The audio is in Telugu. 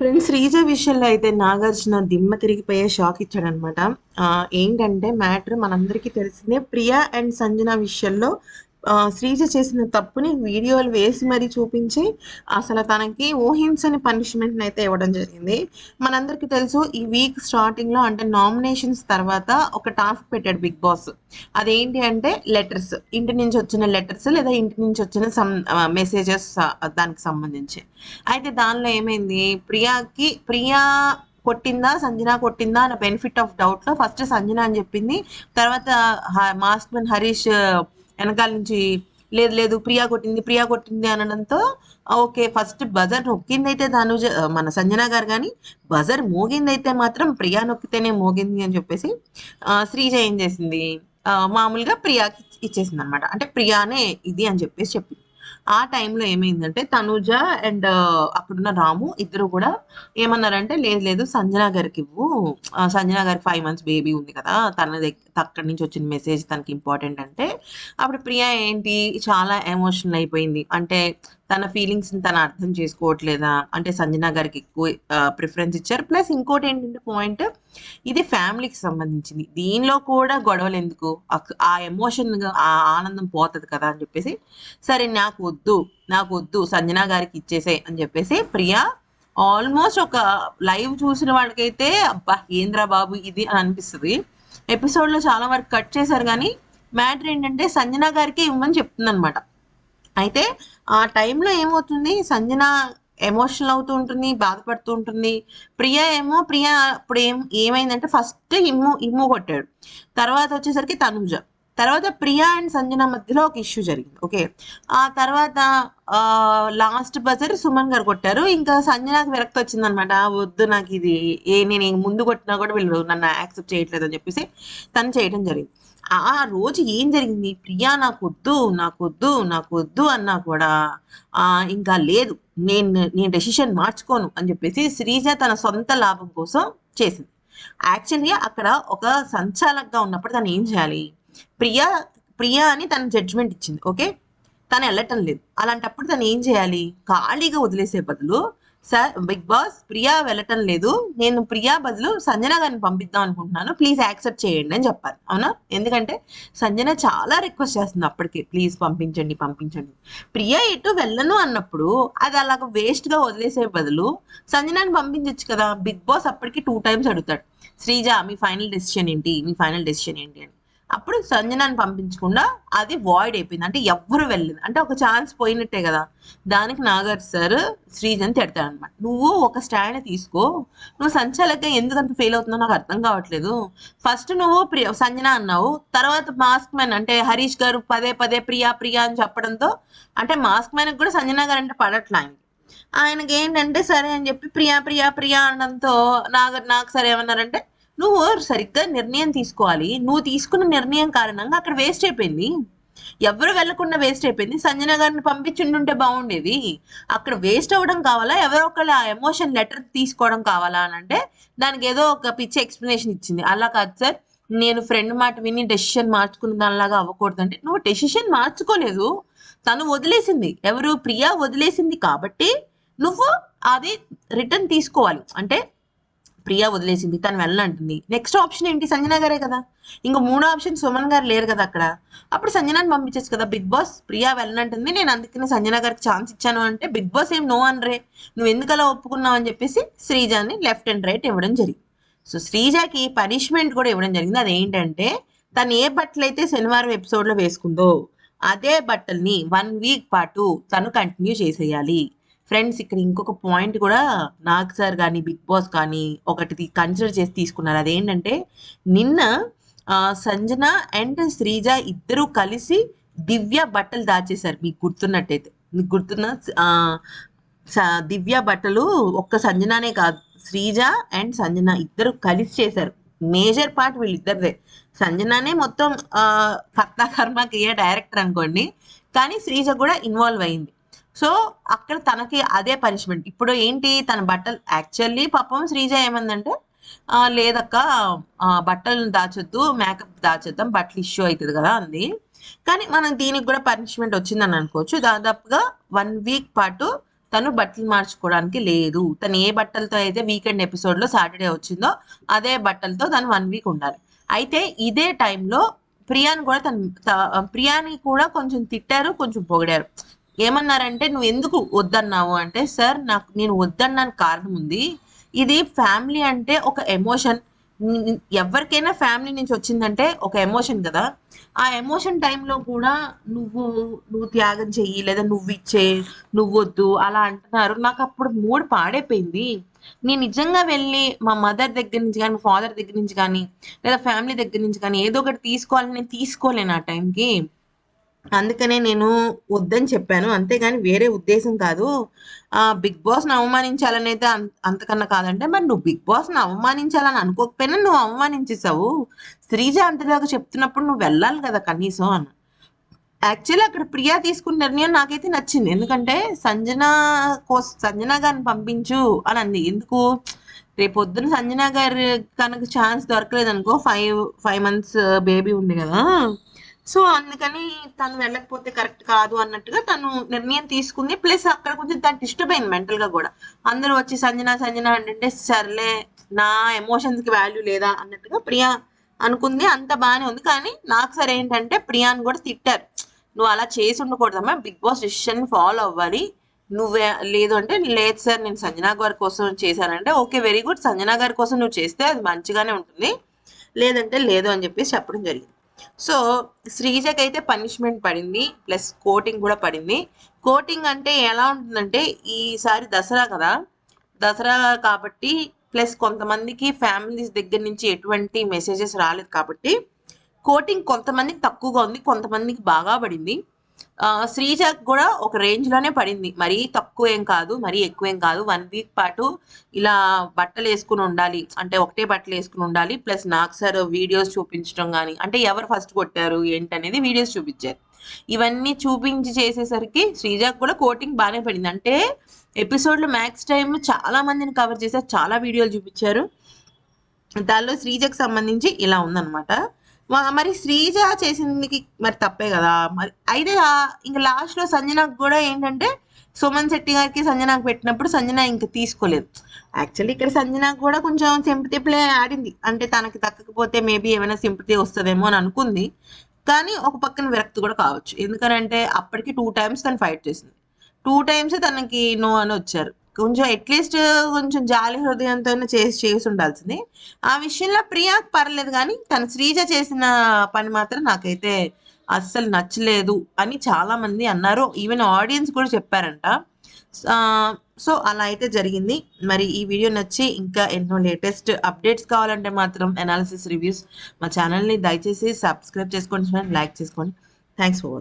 ఫ్రెండ్స్ శ్రీజ విషయంలో అయితే నాగార్జున దిమ్మ తిరిగిపోయే షాక్ ఇచ్చాడనమాట ఏంటంటే మ్యాటర్ మనందరికీ తెలిసిందే ప్రియా అండ్ సంజన విషయంలో శ్రీజ చేసిన తప్పుని వీడియోలు వేసి మరీ చూపించి అసలు తనకి ఊహించని పనిష్మెంట్ అయితే ఇవ్వడం జరిగింది. మనందరికీ తెలుసు ఈ వీక్ స్టార్టింగ్లో అంటే నామినేషన్స్ తర్వాత ఒక టాస్క్ పెట్టాడు బిగ్ బాస్. అదేంటి అంటే లెటర్స్ ఇంటి నుంచి వచ్చిన లెటర్స్ లేదా ఇంటి నుంచి వచ్చిన సమ్ మెసేజెస్ దానికి సంబంధించి. అయితే దానిలో ఏమైంది? ప్రియాకి ప్రియా కొట్టిందా సంజన కొట్టిందా అన్న బెనిఫిట్ ఆఫ్ డౌట్లో ఫస్ట్ సంజన అని చెప్పింది. తర్వాత మాస్క్ మెన్ హరీష్ వెనకాల నుంచి లేదు లేదు ప్రియా కొట్టింది ప్రియా కొట్టింది అనడంతో ఓకే ఫస్ట్ బజర్ నొక్కిందైతే ధనుజ మన సంజన గారు కానీ బజర్ మోగిందైతే మాత్రం ప్రియా నొక్కితేనే మోగింది అని చెప్పేసి శ్రీజ ఏం చేసింది? మామూలుగా ప్రియాకి ఇచ్చేసింది అనమాట అంటే ప్రియానే ఇది అని చెప్పేసి చెప్పింది. ఆ టైంలో ఏమైందంటే తనుజ అండ్ అక్కడున్న రాము ఇద్దరు కూడా ఏమన్నారంటే లేదు లేదు సంజనా గారికి ఇవ్వు. సంజనా సంజన గారికి ఫైవ్ మంత్స్ బేబీ ఉంది కదా తన దగ్గర అక్కడి నుంచి వచ్చిన మెసేజ్ తనకి ఇంపార్టెంట్ అంటే అప్పుడు ప్రియా ఏంటి? చాలా ఎమోషనల్ అయిపోయింది. అంటే తన ఫీలింగ్స్ని తను అర్థం చేసుకోవట్లేదా? అంటే సంజన గారికి ఎక్కువ ప్రిఫరెన్స్ ఇచ్చారు. ప్లస్ ఇంకోటి ఏంటంటే పాయింట్ ఇది ఫ్యామిలీకి సంబంధించింది. దీనిలో కూడా గొడవలు ఎందుకు? ఆ ఎమోషన్ ఆ ఆనందం పోతుంది కదా అని చెప్పేసి సరే నాకు వద్దు నాకు వద్దు సంజన గారికి ఇచ్చేసే అని చెప్పేసి ప్రియా ఆల్మోస్ట్ ఒక లైవ్ చూసిన వాళ్ళకైతే అబ్బా ఏంద్రా బాబు ఇది అని అనిపిస్తుంది. ఎపిసోడ్లో చాలా వరకు కట్ చేశారు కానీ మ్యాటర్ ఏంటంటే సంజన గారికి ఇవ్వమని చెప్తుంది అనమాట అయితే ఆ టైంలో ఏమవుతుంది? సంజన ఎమోషనల్ అవుతూ ఉంటుంది బాధపడుతూ ఉంటుంది. ప్రియ ఏమో ప్రియ ఇప్పుడు ఏం ఏమైందంటే ఫస్ట్ ఇమ్ము ఇమ్ము కొట్టాడు. తర్వాత వచ్చేసరికి తనుజ. తర్వాత ప్రియా అండ్ సంజన మధ్యలో ఒక ఇష్యూ జరిగింది ఓకే? ఆ తర్వాత లాస్ట్ బజర్ సుమన్ గారు కొట్టారు. ఇంకా సంజనకు విరక్తి వచ్చింది అనమాట వద్దు నాకు ఇది ఏ నేను ముందు కొట్టినా కూడా వీళ్ళు నన్ను యాక్సెప్ట్ చేయట్లేదు అని చెప్పేసి తను చేయడం జరిగింది. ఆ రోజు ఏం జరిగింది? ప్రియా నాకొద్దు వద్దు నాకొద్దు వద్దు అన్నా కూడా ఆ ఇంకా లేదు. నేను నేను డెసిషన్ మార్చుకోను అని చెప్పేసి శ్రీజ తన సొంత లాభం కోసం చేసింది. యాక్చువల్లీ అక్కడ ఒక సంచాలకగా ఉన్నప్పుడు తను ఏం చేయాలి? ప్రియా ప్రియా అని తన జడ్జ్మెంట్ ఇచ్చింది ఓకే తను వెళ్ళటం లేదు. అలాంటప్పుడు తను ఏం చేయాలి? ఖాళీగా వదిలేసే బదులు సార్ బిగ్ బాస్ ప్రియా వెళ్ళటం లేదు. నేను ప్రియా బదులు సంజన గారిని పంపిద్దాం అనుకుంటున్నాను. ప్లీజ్ యాక్సెప్ట్ చేయండి అని చెప్పాలి అవునా? ఎందుకంటే సంజన చాలా రిక్వెస్ట్ చేస్తుంది అప్పటికే. ప్లీజ్ పంపించండి పంపించండి. ప్రియా ఎటు వెళ్ళను అన్నప్పుడు అది అలాగ వేస్ట్గా వదిలేసే బదులు సంజనాని పంపించవచ్చు కదా. బిగ్ బాస్ అప్పటికి టూ టైమ్స్ అడుగుతాడు. శ్రీజ మీ ఫైనల్ డెసిషన్ ఏంటి? మీ ఫైనల్ డెసిషన్ ఏంటి అని. అప్పుడు సంజనాన్ని పంపించకుండా అది వాయిడ్ అయిపోయింది. అంటే ఎవ్వరు వెళ్ళలేదు. అంటే ఒక ఛాన్స్ పోయినట్టే కదా. దానికి నాగర్ సార్ శ్రీజన్ తిడతాడు అనమాట నువ్వు ఒక స్టాండ్ తీసుకో. నువ్వు సంచాలక ఎందుకంత ఫెయిల్ అవుతున్నావు నాకు అర్థం కావట్లేదు. ఫస్ట్ నువ్వు ప్రియ సంజన అన్నావు. తర్వాత మాస్క్ మ్యాన్ అంటే హరీష్ గారు పదే పదే ప్రియా ప్రియా అని చెప్పడంతో అంటే మాస్క్ మ్యాన్ కూడా సంజన గారు అంటే పడట్లా ఆయనకి. ఆయనకి ఏంటంటే సరే అని చెప్పి ప్రియా ప్రియా ప్రియా అనడంతో నాకు నాకు సరే ఏమన్నారంటే నువ్వు సరిగ్గా నిర్ణయం తీసుకోవాలి. నువ్వు తీసుకున్న నిర్ణయం కారణంగా అక్కడ వేస్ట్ అయిపోయింది. ఎవరు వెళ్ళకుండా వేస్ట్ అయిపోయింది. సంజన గారిని పంపించుంటుంటే బాగుండేది. అక్కడ వేస్ట్ అవ్వడం కావాలా? ఎవరో ఒకళ్ళు ఆ ఎమోషన్ లెటర్ తీసుకోవడం కావాలా అని అంటే దానికి ఏదో ఒక పిచ్చి ఎక్స్ప్లెనేషన్ ఇచ్చింది. అలా కాదు సార్. నేను ఫ్రెండ్ మాట విని డెసిషన్ మార్చుకున్న దానిలాగా అవ్వకూడదు అంటే నువ్వు డెసిషన్ మార్చుకోలేదు. తను వదిలేసింది. ఎవరు? ప్రియా వదిలేసింది కాబట్టి నువ్వు అది రిటర్న్ తీసుకోవాలి. అంటే ప్రియా వదిలేసింది తను వెళ్ళనంటుంది. నెక్స్ట్ ఆప్షన్ ఏంటి? సంజన గారే కదా. ఇంకా మూడో ఆప్షన్ సుమన్ గారు లేరు కదా అక్కడ. అప్పుడు సంజనాని పంపించచ్చు కదా బిగ్ బాస్ ప్రియా వెళ్ళనంటుంది. నేను అందుకనే సంజన గారికి ఛాన్స్ ఇచ్చాను అంటే బిగ్ బాస్ ఏం నో అనరే. నువ్వు ఎందుకలా ఒప్పుకున్నావు? అని చెప్పేసి శ్రీజాని లెఫ్ట్ అండ్ రైట్ ఇవ్వడం జరిగింది. సో శ్రీజాకి పనిష్మెంట్ కూడా ఇవ్వడం జరిగింది. అదేంటంటే తను ఏ బట్టలు అయితే శనివారం ఎపిసోడ్లో వేసుకుందో అదే బట్టల్ని వన్ వీక్ పాటు తను కంటిన్యూ చేసేయాలి. ఫ్రెండ్స్ ఇక్కడ ఇంకొక పాయింట్ కూడా నాగ్ సార్ కానీ బిగ్ బాస్ కానీ ఒకటి కన్సిడర్ చేసి తీసుకున్నారు. అదేంటంటే నిన్న సంజన అండ్ శ్రీజ ఇద్దరూ కలిసి దివ్య బట్టలు దాచేశారు. మీకు గుర్తున్నట్టయితే మీకు గుర్తున్న దివ్య బట్టలు ఒక్క సంజనానే కాదు శ్రీజ అండ్ సంజన ఇద్దరు కలిసి చేశారు. Major part వీళ్ళిద్దరిదే. సంజనానే మొత్తం ఆ, కర్త కర్మ క్రియ డైరెక్టర్ అనుకోండి కానీ శ్రీజ కూడా ఇన్వాల్వ్ అయింది. సో అక్కడ తనకి అదే పనిష్మెంట్ ఇప్పుడు ఏంటి? తన బట్టలు యాక్చువల్లీ పాపం శ్రీజ ఏమందంటే లేదక్క బట్టలు దాచొద్దు మేకప్ దాచేద్దాం బట్టలు ఇష్యూ అవుతుంది కదా అంది. కానీ మనం దీనికి కూడా పనిష్మెంట్ వచ్చిందని అనుకోవచ్చు. దాదాపుగా వన్ వీక్ పాటు తను బట్టలు మార్చుకోవడానికి లేదు. తను ఏ బట్టలతో అయితే వీకెండ్ ఎపిసోడ్లో సాటర్డే వచ్చిందో అదే బట్టలతో తను వన్ వీక్ ఉండాలి. అయితే ఇదే టైంలో ప్రియాని కూడా తను ప్రియాని కూడా కొంచెం తిట్టారు కొంచెం పొగిడారు. ఏమన్నారంటే నువ్వు ఎందుకు వద్దన్నావు? అంటే సార్ నాకు నేను వద్దన్నాను కారణం ఉంది. ఇది ఫ్యామిలీ అంటే ఒక ఎమోషన్. ఎవరికైనా ఫ్యామిలీ నుంచి వచ్చిందంటే ఒక ఎమోషన్ కదా. ఆ ఎమోషన్ టైంలో కూడా నువ్వు నువ్వు త్యాగం చెయ్యి లేదా నువ్వు ఇచ్చే నువ్వు వద్దు అలా అంటున్నారు. నాకు అప్పుడు మూడు పాడైపోయింది. నేను నిజంగా వెళ్ళి మా మదర్ దగ్గర నుంచి కానీ ఫాదర్ దగ్గర నుంచి కానీ లేదా ఫ్యామిలీ దగ్గర నుంచి కానీ ఏదో ఒకటి తీసుకోవాలని నేను తీసుకోలేను ఆ టైంకి. అందుకనే నేను వద్దని చెప్పాను. అంతేగాని వేరే ఉద్దేశం కాదు. ఆ బిగ్ బాస్ని అవమానించాలని అయితే అంతకన్నా కాదంటే మరి నువ్వు బిగ్ బాస్ని అవమానించాలని అనుకోకపోయినా నువ్వు అవమానించేసావు శ్రీజ అంతదాకా చెప్తున్నప్పుడు నువ్వు వెళ్ళాలి కదా కనీసం అని యాక్చువల్లీ అక్కడ ప్రియా తీసుకున్న నిర్ణయం నాకైతే నచ్చింది. ఎందుకంటే సంజన కోస సంజన గారిని పంపించు అని అంది. ఎందుకు? రేపు పొద్దున సంజన గారి కనుక ఛాన్స్ దొరకలేదు అనుకో ఫైవ్ ఫైవ్ మంత్స్ బేబీ ఉంది కదా. సో అందుకని తను వెళ్ళకపోతే కరెక్ట్ కాదు అన్నట్టుగా తను నిర్ణయం తీసుకుంది. ప్లస్ అక్కడ కొంచెం తను డిస్టర్బ్ అయింది మెంటల్గా కూడా. అందరూ వచ్చి సంజన సంజన అంటే సర్లే నా ఎమోషన్స్కి వాల్యూ లేదా అన్నట్టుగా ప్రియా అనుకుంది. అంత బాగానే ఉంది. కానీ నాకు సరే ఏంటంటే ప్రియాని కూడా తిట్టారు. నువ్వు అలా చేసి ఉండకూడదమ్మా. బిగ్ బాస్ డిసిషన్ ఫాలో అవ్వాలి. నువ్వే లేదు అంటే లేదు సార్ నేను సంజనా గారి కోసం చేశానంటే ఓకే వెరీ గుడ్ సంజనా గారి కోసం నువ్వు చేస్తే అది మంచిగానే ఉంటుంది. లేదంటే లేదు అని చెప్పేసి చెప్పడం జరిగింది. సో శ్రీజకి అయితే పనిష్మెంట్ పడింది ప్లస్ కోటింగ్ కూడా పడింది. కోటింగ్ అంటే ఎలా ఉంటుందంటే ఈసారి దసరా కదా దసరా కాబట్టి ప్లస్ కొంతమందికి ఫ్యామిలీస్ దగ్గర నుంచి ఎటువంటి మెసేజెస్ రాలేదు కాబట్టి కోటింగ్ కొంతమందికి తక్కువగా ఉంది కొంతమందికి బాగా పడింది. శ్రీజ కూడా ఒక రేంజ్లోనే పడింది. మరీ తక్కువ ఏం కాదు మరీ ఎక్కువ ఏం కాదు. వన్ వీక్ పాటు ఇలా బట్టలు వేసుకుని ఉండాలి. అంటే ఒకటే బట్టలు వేసుకుని ఉండాలి. ప్లస్ నాకు సార్ వీడియోస్ చూపించడం కానీ అంటే ఎవరు ఫస్ట్ కొట్టారు ఏంటనేది వీడియోస్ చూపించారు. ఇవన్నీ చూపించి చేసేసరికి శ్రీజకు కూడా కోటింగ్ బాగానే పడింది. అంటే ఎపిసోడ్లో మ్యాక్స్ టైం చాలా మందిని కవర్ చేశారు చాలా వీడియోలు చూపించారు. దానిలో శ్రీజకు సంబంధించి ఇలా ఉందన్నమాట. మరి శ్రీజ చేసింది మరి తప్పే కదా. మరి అయితే ఇంక లాస్ట్లో సంజనకు కూడా ఏంటంటే సుమన్ శెట్టి గారికి సంజనాకు పెట్టినప్పుడు సంజన ఇంక తీసుకోలేదు. యాక్చువల్లీ ఇక్కడ సంజనాకు కూడా కొంచెం సింపతి ప్లే ఆడింది. అంటే తనకి దక్కకపోతే మేబీ ఏమైనా సింపతి వస్తుందేమో అని అనుకుంది. కానీ ఒక పక్కన విరక్తి కూడా కావచ్చు. ఎందుకనంటే అప్పటికి టూ టైమ్స్ తను ఫైట్ చేసింది. టూ టైమ్స్ తనకి నో అని వచ్చారు. కొంచెం అట్లీస్ట్ కొంచెం జాలి హృదయంతో చేసి చేసి ఉండాల్సింది ఆ విషయంలో ప్రియా పర్లేదు కానీ తన శ్రీజ చేసిన పని మాత్రం నాకైతే అస్సలు నచ్చలేదు అని చాలా మంది అన్నారు. ఈవెన్ ఆడియన్స్ కూడా చెప్పారంట. సో అలా అయితే జరిగింది. మరి ఈ వీడియో నచ్చి ఇంకా ఎన్నో లేటెస్ట్ అప్డేట్స్ కావాలంటే మాత్రం అనాలిసిస్ రివ్యూస్ మా ఛానల్ని దయచేసి సబ్స్క్రైబ్ చేసుకోండి లైక్ చేసుకోండి. Thanks for watching